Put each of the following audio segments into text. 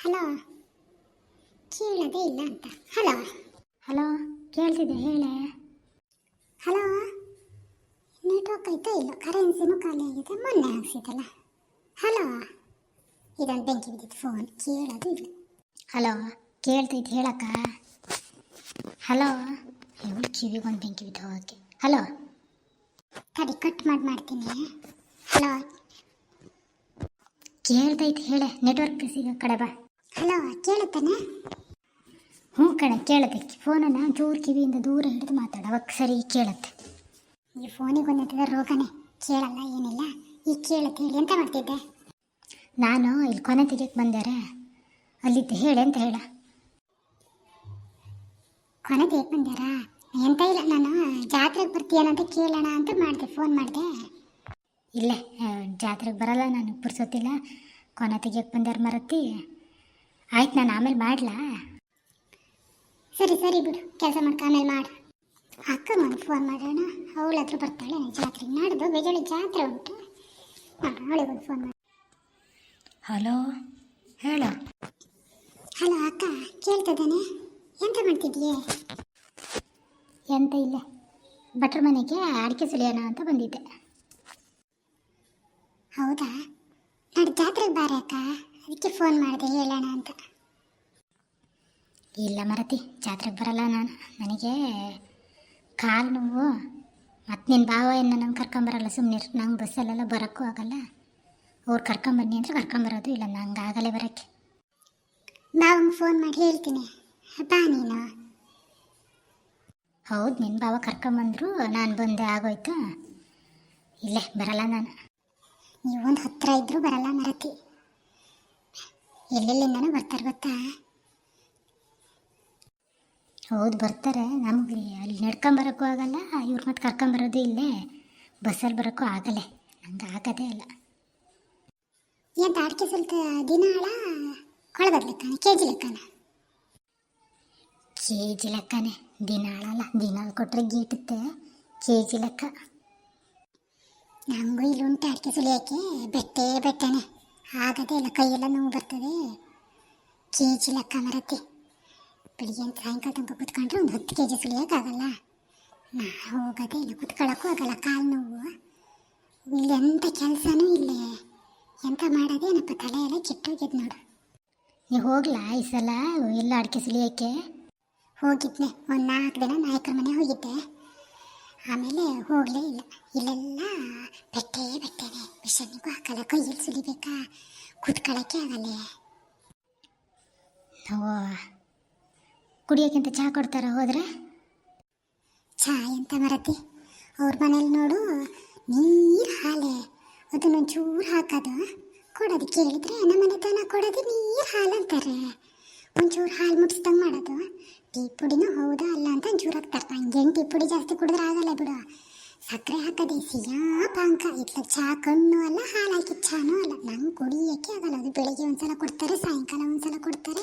Hello? ಕೇಳೋದೇ ಇಲ್ಲ ಅಂತ. ಹಲೋ? ಹಲೋ ಕೇಳ್ತಿದ್ದೆ ಹೇಳೆ. ಹಲೋ? ನೆಟ್ವರ್ಕ್ ಐತೋ ಇಲ್ಲ? ಕರೆನ್ಸಿನೂ ಖಾಲಿ ಆಗಿದೆ. ಮೊನ್ನೆ ಹಾಕ್ಸಿದ್ದಲ್ಲ ಹಲೋ? ಇದೊಂದು ಬೆಂಕಿ ಬಿದ್ದಿತ್ತು ಫೋನ್ ಕೇಳೋದು ಇಲ್ಲ. ಹಲೋ ಕೇಳ್ತೈತೆ ಹೇಳಕ್ಕ. ಹಲೋ? ಇವಳು ಕಿವಿಗೊಂದು ಬೆಂಕಿ ಬಿದ್ದು ಹೋಗಕ್ಕೆ ಹಲೋ? ತಡಿ ಕಟ್ ಮಾಡಿ ಮಾಡ್ತೀನಿ. ಹಲೋ? ಕೇಳ್ತೈತೆ ಹೇಳೆ. ನೆಟ್ವರ್ಕ್ ಸಿಗೋ ಕಡೆ ಬಾ. ಹಲೋ, ಕೇಳುತ್ತಾನೆ? ಹ್ಞೂ ಕಣ, ಕೇಳುತ್ತೆ. ಫೋನನ್ನು ಜೋರು ಕಿವಿಯಿಂದ ದೂರ ಹಿಡಿದು ಮಾತಾಡ, ಅವಾಗ ಸರಿ ಕೇಳುತ್ತೆ. ಈ ಫೋನಿಗೆ ಒಂದಿದ್ದ ರೋಗನೇ, ಕೇಳಲ್ಲ, ಏನಿಲ್ಲ. ಈ ಕೇಳುತ್ತೆ, ಹೇಳಿ, ಎಂತ ಮಾಡ್ತಿದ್ದೆ? ನಾನು ಇಲ್ಲಿ ಕೊನೆ ತೆಗಿಯಕ್ಕೆ ಬಂದಾರೆ. ಅಲ್ಲಿದ್ದೆ, ಹೇಳಿ ಅಂತ ಹೇಳ? ಕೊನೆ ತೆಗಿಯಕ್ಕೆ ಬಂದಾರ? ಎಂತ ಇಲ್ಲ, ನಾನು ಜಾತ್ರೆಗೆ ಬರ್ತೀಯನಂತ ಕೇಳೋಣ ಅಂತ ಮಾಡಿದೆ, ಫೋನ್ ಮಾಡಿದೆ. ಇಲ್ಲೇ ಜಾತ್ರೆಗೆ ಬರಲ್ಲ, ನಾನು ಪುರ್ಸೊತ್ತಿಲ್ಲ. ಕೊನೆ ತೆಗಿಯಕ್ಕೆ ಬಂದಾರ ಮರತಿ. ಆಯ್ತು ನಾನು ಆಮೇಲೆ ಮಾಡಲಾ? ಸರಿ ಸರಿ ಬಿಡು. ಕೆಲಸ ಮಾಡ್ಕೊ ಆಮೇಲೆ ಮಾಡು. ಅಕ್ಕ ಮಗ ಫೋನ್ ಮಾಡೋಣ. ಅವಳ ಹತ್ರ ಬರ್ತಾಳೆ ಜಾತ್ರೆ ನಾಡ್ದು ಬೆಜೋಳಿ ಜಾತ್ರೆ ಉಂಟು. ಅವಳಿಗೊಂದು ಫೋನ್ ಮಾಡಿ. ಹಲೋ ಹೇಳ. ಹಲೋ ಅಕ್ಕ ಕೇಳ್ತಿದ್ದಾನೆ ಎಂತ ಮಾಡ್ತಿದ್ಯೇ ಎಂತ ಇಲ್ಲ. ಭಟ್ರ ಮನೆಗೆ ಅಡಿಕೆ ಸುಳಿಯೋಣ ಅಂತ ಬಂದಿದ್ದೆ. ಹೌದಾ? ನಾಳೆ ಜಾತ್ರೆಗೆ ಬಾರೆ ಅಕ್ಕ? ಅದಕ್ಕೆ ಫೋನ್ ಮಾಡಿದೆ ಹೇಳೋಣ ಅಂತ. ಇಲ್ಲ ಮರತಿ ಜಾತ್ರೆಗೆ ಬರಲ್ಲ ನಾನು. ನನಗೆ ಕಾಲು ನೋವು ಮತ್ತು ನಿನ್ನ ಭಾವ ಏನು ನಂಗೆ ಕರ್ಕೊಂಬರಲ್ಲ ಸುಮ್ಮನೆ ನಂಗೆ ಬಸ್ಸಲ್ಲೆಲ್ಲ ಬರೋಕ್ಕೂ ಆಗಲ್ಲ. ಅವ್ರು ಕರ್ಕೊಂಬನ್ನಿ ಅಂದರೆ ಕರ್ಕೊಂಬರೋದು ಇಲ್ಲ ನಂಗೆ ಆಗಲೇ ಬರೋಕ್ಕೆ. ನಾವು ಫೋನ್ ಮಾಡಿ ಹೇಳ್ತೀನಿ. ಬಾ ನೀನು. ಹೌದು ನಿನ್ನ ಭಾವ ಕರ್ಕೊಂಬಂದ್ರು ನಾನು ಬಂದೆ ಆಗೋಯ್ತು? ಇಲ್ಲೇ ಬರಲ್ಲ ನಾನು. ನೀವೊಂದು ಹತ್ತಿರ ಇದ್ದರೂ ಬರಲ್ಲ ಮರತಿ. ಎಲ್ಲೆಲ್ಲಿಂದನೂ ಬರ್ತಾರೆ ಗೊತ್ತಾ? ಹೌದು, ಬರ್ತಾರೆ. ನಮಗೆ ಅಲ್ಲಿ ನಡ್ಕೊಂಬರೋಕ್ಕೂ ಆಗಲ್ಲ, ಇವ್ರು ಮತ್ತೆ ಕರ್ಕೊಂಬರೋದು ಇಲ್ಲೇ. ಬಸ್ಸಲ್ಲಿ ಬರೋಕ್ಕೂ ಆಗಲ್ಲ. ನಂಗೆ ಆಗೋದೇ ಇಲ್ಲ. ಏನು ಅಡಿಕೆ ಸ್ವಲ್ಪ ದಿನ ಅಳ ಕೊಳಗದ ಲೆಕ್ಕನೆ ಕೆ ಜಿ ಲೆಕ್ಕನ? ಕೆ ಜಿ ಲೆಕ್ಕನೆ, ದಿನ ಅಳಲ್ಲ ದಿನ ಕೊಟ್ಟರೆ ಗೀಟುತ್ತೆ ಕೆ ಜಿ ಲೆಕ್ಕ. ನಮಗೂ ಇಲ್ಲಿ ಉಂಟು ಅಡಿಕೆ ಸುಲಿಯೋಕ್ಕೆ ಬೆಟ್ಟೆ, ಬೆಟ್ಟನೆ. ಆಗದೇ ಎಲ್ಲ ಕೈಯೆಲ್ಲ ನೋವು ಬರ್ತದೆ. ಕೆ ಜಿ ಲೆಕ್ಕ ಮರತ್ತೆ ಬೆಳಿಗ್ಗೆ ಅಂತ ಸಾಯಂಕಾಲ ತನಕ ಕುತ್ಕೊಂಡ್ರೆ ಒಂದು ಹತ್ತು ಕೆ ಜಿ ಸುಳಿಯೋಕ್ಕಾಗಲ್ಲ ನಾ ಹೋಗೋದೇ ಇಲ್ಲ ಕುತ್ಕೊಳ್ಳೋಕ್ಕೂ ಆಗಲ್ಲ, ಕಾಲು ನೋವು. ಇಲ್ಲಿ ಎಂಥ ಕೆಲಸನೂ ಇಲ್ಲ. ಎಂತ ಮಾಡೋದೇನಪ್ಪ ತಲೆ ಎಲ್ಲ ಕೆಟ್ಟೋಗಿದ್ ನೋಡು. ನೀವು ಹೋಗ್ಲಾ ಈ ಸಲ, ಎಲ್ಲ ಅಡಿಕೆ ಸುಲಿಯೋಕ್ಕೆ ಹೋಗಿದ್ನೆ. ಒಂದು ನಾಲ್ಕು ದಿನ ನಾಯಕರ ಮನೆ ಹೋಗಿದ್ದೆ. ಆಮೇಲೆ ಹೋಗಲೇ ಇಲ್ಲ. ಇಲ್ಲೆಲ್ಲ ಬೆಟ್ಟೆ ಬೆಟ್ಟೆನೆ. ಮಿಷನ್ನಿಗೂ ಹಾಕಲ್ಲ. ಕೈಯಲ್ಲಿ ಸುಲಿಬೇಕಾ? ಕುತ್ಕೊಳ್ಳೋಕ್ಕೆ ಆಗಲ್ಲ. ನಾವು ಕುಡಿಯೋಕ್ಕಿಂತ ಚಹಾ ಕೊಡ್ತಾರ ಹೋದ್ರೆ? ಚಹಾ ಎಂತ ಮರತಿ? ಅವ್ರ ಮನೇಲಿ ನೋಡು ನೀರು ಹಾಲೆ. ಅದನ್ನೊಂಚೂರು ಹಾಕೋದು. ಕೊಡೋದು ಕೇಳಿದ್ರೆ ನಮ್ಮನೆ ತನಕ ಕೊಡೋದು ನೀರು ಹಾಲು ಅಂತಾರೆ. ಒಂಚೂರು ಹಾಲು ಮುಟ್ಸ್ದಂಗೆ ಮಾಡೋದು. ಟೀ ಪುಡಿನೂ ಹೌದಾ ಅಲ್ಲ ಅಂತ ಒಂಚೂರು ಹಾಕ್ತಾರೆ ನಂಗೇನು ಟೀ ಪುಡಿ ಜಾಸ್ತಿ ಕುಡಿದ್ರೆ ಆಗಲ್ಲ ಬಿಡು. ಸಕ್ಕರೆ ಹಾಕದೆ ಸಿಯಾ ಪಾಂಕ ಇಟ್ಲ ಚಹಾ ಕಣ್ಣು ಅಲ್ಲ ಹಾಲು ಹಾಕಿ ಚಾನೂ ಅಲ್ಲ. ನಂಗೆ ಕುಡಿಯೋಕ್ಕೆ ಆಗಲ್ಲ. ಅದು ಬೆಳಿಗ್ಗೆ ಒಂದ್ಸಲ ಕೊಡ್ತಾರೆ, ಸಾಯಂಕಾಲ ಒಂದ್ಸಲ ಕೊಡ್ತಾರೆ.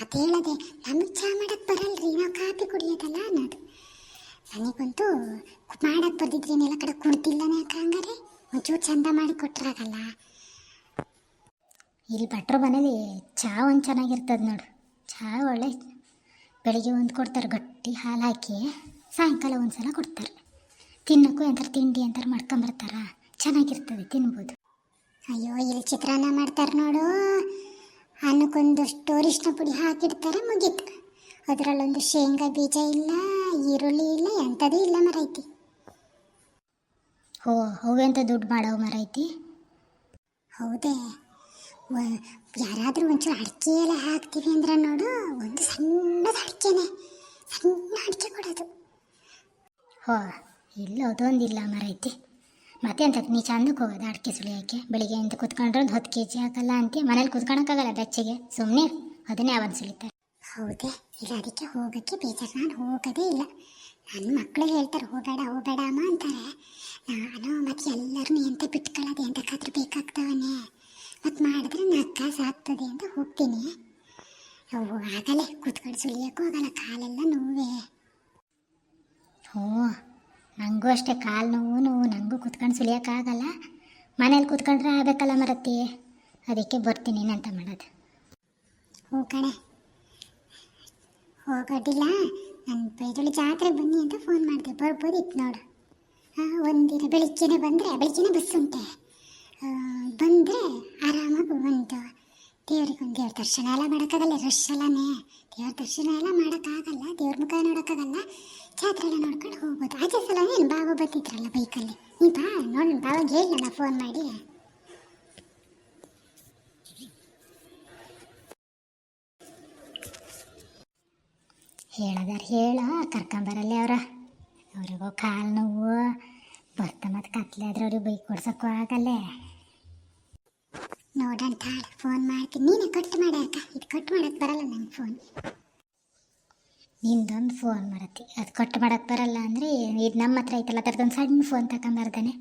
ಮತ್ತೆ ಹೇಳದೆ, ನಮಗೆ ಚಹಾ ಮಾಡಕ್ಕೆ ಬರಲ್ರಿ. ನಾವು ಕಾಫಿ ಕುಡಿಯೋದಲ್ಲ ಅನ್ನೋದು. ನನಗಂತೂ ಮಾಡಕ್ಕೆ ಬರ್ದಿದ್ರೆ ಎಲ್ಲ ಕಡೆ ಕುಡ್ತಿಲ್ಲನೇ ಅಕ್ಕ ಹಂಗಾರೆ. ಒಂಚೂರು ಚಂದ ಮಾಡಿ ಕೊಟ್ರಾಗಲ್ಲ. ಇಲ್ಲಿ ಭಟ್ರ ಮನೇಲಿ ಚಹಾ ಒಂದು ಚೆನ್ನಾಗಿರ್ತದೆ ನೋಡು ಚಹಾ ಒಳ್ಳೆ ಬೆಳಿಗ್ಗೆ ಒಂದು ಕೊಡ್ತಾರೆ ಗಟ್ಟಿ ಹಾಲು ಹಾಕಿ, ಸಾಯಂಕಾಲ ಒಂದು ಸಲ ಕೊಡ್ತಾರೆ. ತಿನ್ನೋಕ್ಕೂ ಎಂಥರ ತಿಂಡಿ ಅಂತಾರೆ ಮಾಡ್ಕೊಂಬರ್ತಾರ ಚೆನ್ನಾಗಿರ್ತದೆ ತಿನ್ಬೋದು. ಅಯ್ಯೋ, ಇಲ್ಲಿ ಚಿತ್ರಾನ್ನ ಮಾಡ್ತಾರೆ ನೋಡು. ಅನ್ನಕ್ಕೊಂದಷ್ಟು ಅರಿಶಿನ ಪುಡಿ ಹಾಕಿರ್ತಾರೆ ಮುಗೀತು. ಅದರಲ್ಲೊಂದು ಶೇಂಗಾ ಬೀಜ ಇಲ್ಲ, ಈರುಳ್ಳಿ ಇಲ್ಲ ಎಂಥದೂ ಇಲ್ಲ ಮರೈತಿ ಹೋ ಅವೆಂತ ದುಡ್ಡು ಮಾಡೋ ಮರೈತಿ ಹೌದೇ. ಯಾರಾದರೂ ಒಂಚೂರು ಅಡಿಕೆ ಎಲ್ಲ ಹಾಕ್ತೀವಿ ಅಂದ್ರೆ ನೋಡು ಒಂದು ಸಣ್ಣದ ಅಡಿಕೆನೆ. ಸಣ್ಣ ಅಡಿಕೆ ಕೊಡೋದು. ಹೋ ಇಲ್ಲ ಅದೊಂದಿಲ್ಲ ಮರೈತಿ. ಮತ್ತೆ ಅಂತ ನೀ ಚಂದಕ್ಕೆ ಹೋಗೋದು ಅಡಿಕೆ ಸುಳಿಯೋಕ್ಕೆ ಬೆಳಿಗ್ಗೆ ಅಂತ ಕುತ್ಕೊಂಡ್ರೆ ಒಂದು ಹತ್ತು ಕೆ ಜಿ ಹಾಕಲ್ಲ ಅಂತ ಮನೇಲಿ ಕುತ್ಕೊಳಕ್ಕಾಗಲ್ಲ ಬೆಚ್ಚಗೆ? ಸುಮ್ಮನೆ ಅದನ್ನೇ ಅವನು ಸುಳಿತಾರೆ ಹೌದೇ ಇಲ್ಲ ಅದಕ್ಕೆ ಹೋಗೋಕ್ಕೆ ಬೇಜಾರು. ನಾನು ಹೋಗೋದೇ ಇಲ್ಲ. ನನ್ನ ಮಕ್ಕಳು ಹೇಳ್ತಾರೆ ಹೋಗಬೇಡ ಹೋಗಬೇಡ ಅಮ್ಮ ಅಂತಾರೆ. ನಾನು ಮತ್ತೆ ಎಲ್ಲರನ್ನೂ ಎಂತ ಬಿಟ್ಕೊಳ್ಳೋದು ಎಂತಕ್ಕಾದ್ರೂ ಬೇಕಾಗ್ತವನೇ. ಮತ್ತು ಮಾಡಿದ್ರೆ ಕಾಸು ಆಗ್ತದೆ ಅಂತ ಹೋಗ್ತೀನಿ. ಅವು ಆಗಲ್ಲ ಕೂತ್ಕೊಂಡು ಸುಳಿಯೋಕ್ಕೂ ಆಗಲ್ಲ, ಕಾಲೆಲ್ಲ ನೋವೇ. ಓ ನನಗೂ ಅಷ್ಟೇ ಕಾಲು ನೋವು ನೋವು ನನಗೂ ಕೂತ್ಕೊಂಡು ಸುಳಿಯೋಕ್ಕಾಗಲ್ಲ ಮನೇಲಿ ಕೂತ್ಕೊಂಡ್ರೆ ಆಗಬೇಕಲ್ಲ ಮರತಿ? ಅದಕ್ಕೆ ಬರ್ತೀನಿ ಏನಂತ ಮಾಡೋದು. ಹ್ಞೂ ಕಣೆ. ಹೋಗೋದಿಲ್ಲ ನನ್ನ ಪೈದೊಳಿ ಜಾತ್ರೆ ಬನ್ನಿ ಅಂತ ಫೋನ್ ಮಾಡಿದೆ. ಬರ್ಬೋದಿತ್ತು ನೋಡು. ಹಾಂ ಒಂದಿನ ಬೆಳಿಗ್ಗೆನೆ ಬಂದರೆ, ಬೆಳಿಗ್ಗೆನೆ ಬಸ್ ಉಂಟೆ ಬಂದರೆ ಆರಾಮಾಗಿ ಒಂದು ದೇವ್ರಿಗೆ ದೇವ್ರ ದರ್ಶನ ಎಲ್ಲ ಮಾಡೋಕ್ಕಾಗಲ್ಲ ರಶ್ ಅಲ್ಲನೇ. ದೇವ್ರ ದರ್ಶನ ಎಲ್ಲ ಮಾಡೋಕ್ಕಾಗಲ್ಲ, ದೇವ್ರ ಮುಖ ನೋಡೋಕ್ಕಾಗಲ್ಲ. ಜಾತ್ರೆ ಎಲ್ಲ ನೋಡ್ಕೊಂಡು ಹೋಗ್ಬೋದು. ಆಚೆ ಸಲ ಏನು ಬಾವ ಬರ್ತಿದ್ರಲ್ಲ ಬೈಕಲ್ಲಿ. ನೀ ಬಾ, ನೋಡಿ ಬಾವಾಗ ಹೇಳಲ್ಲ ಫೋನ್ ಮಾಡಿ. ಹೇಳದಾರ ಹೇಳ, ಕರ್ಕೊಂಬರಲ್ಲಿ ಅವ್ರ. ಅವ್ರಿಗೂ ಕಾಲು ನೋವು. ಬರ್ತ ಮತ್ತು ಕತ್ಲೆ ಆದ್ರೆ ಅವ್ರಿಗೆ ಬೈಕ್ ಕೊಡ್ಸೋಕ್ಕೂ ಆಗಲ್ಲೇ. ನೋಡೋಣ ತಾಳು ಫೋನ್ ಮಾಡ್ತೀನಿ. ನೀನೇ ಕಟ್ ಮಾಡಿ ಅಕ್ಕ. ಇದು ಕಟ್ ಮಾಡಕ್ಕೆ ಬರಲ್ಲ ನನ್ನ ಫೋನ್ ನಿಂದೊಂದು ಫೋನ್ ಮಾಡತ್ತಿ ಅದು ಕಟ್ ಮಾಡಕ್ಕೆ ಬರಲ್ಲ ಅಂದ್ರೆ ಇದು ನಮ್ಮ ಹತ್ರ ಐತಲ್ಲ ಅದ್ರದೊಂದು ಸಣ್ಣ ಫೋನ್ ತಗೊಂಬರ್ದಾನೆ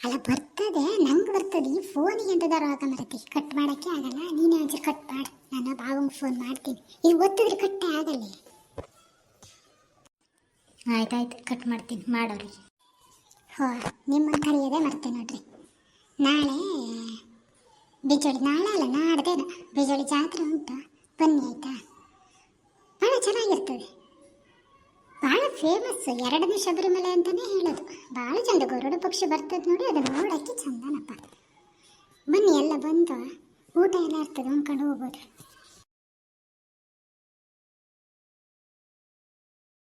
ಅಲ್ಲ ಬರ್ತದೆ. ನಂಗೆ ಬರ್ತದೆ. ಈ ಫೋನಿಗೆ ಎಂತದಾರು ಹಾಕೊಂಬರತ್ತಿ ಕಟ್ ಮಾಡಕ್ಕೆ ಆಗಲ್ಲ. ನೀನೇ ಒಂಚೂರು ಕಟ್ ಮಾಡು. ನಾನು ಬಾವಂಗೆ ಫೋನ್ ಮಾಡ್ತೀನಿ. ಇದು ಒತ್ತಿದ್ರೆ ಕಟ್ಟೆ ಆಗಲ್ಲ ಆಯ್ತಾಯ್ತು ಕಟ್ ಮಾಡ್ತೀನಿ. ಮಾಡೋರಿ. ಹೋ ನಿಮ್ಮನ್ನು ಕರೆಯೋದೇ ಮರ್ತೇನೆ ನೋಡ್ರಿ. ನಾಳೆ ಬಿಜೋಳಿ ನಾಳೆ ಅಲ್ಲ ನಾಡ್ದೇನ ಬಿಜೋಳಿ ಜಾತ್ರೆ ಉಂಟು, ಬನ್ನಿ ಆಯ್ತಾ? ಭಾಳ ಚೆನ್ನಾಗಿರ್ತದೆ. ಭಾಳ ಫೇಮಸ್ ಎರಡನೇ ಶಬರಿಮಲೆ ಅಂತಲೇ ಹೇಳೋದು. ಭಾಳ ಚಂದ ಗರುಡ ಪಕ್ಷಿ ಬರ್ತದೆ ನೋಡಿ, ಅದನ್ನು ನೋಡೋಕ್ಕೆ ಚಂದನಪ್ಪ. ಬನ್ನಿ ಎಲ್ಲ ಬಂದು ಊಟ ಎಲ್ಲ ಇರ್ತದೆ, ಉಣ್ಕೊಂಡು ಹೋಗ್ಬೋದು.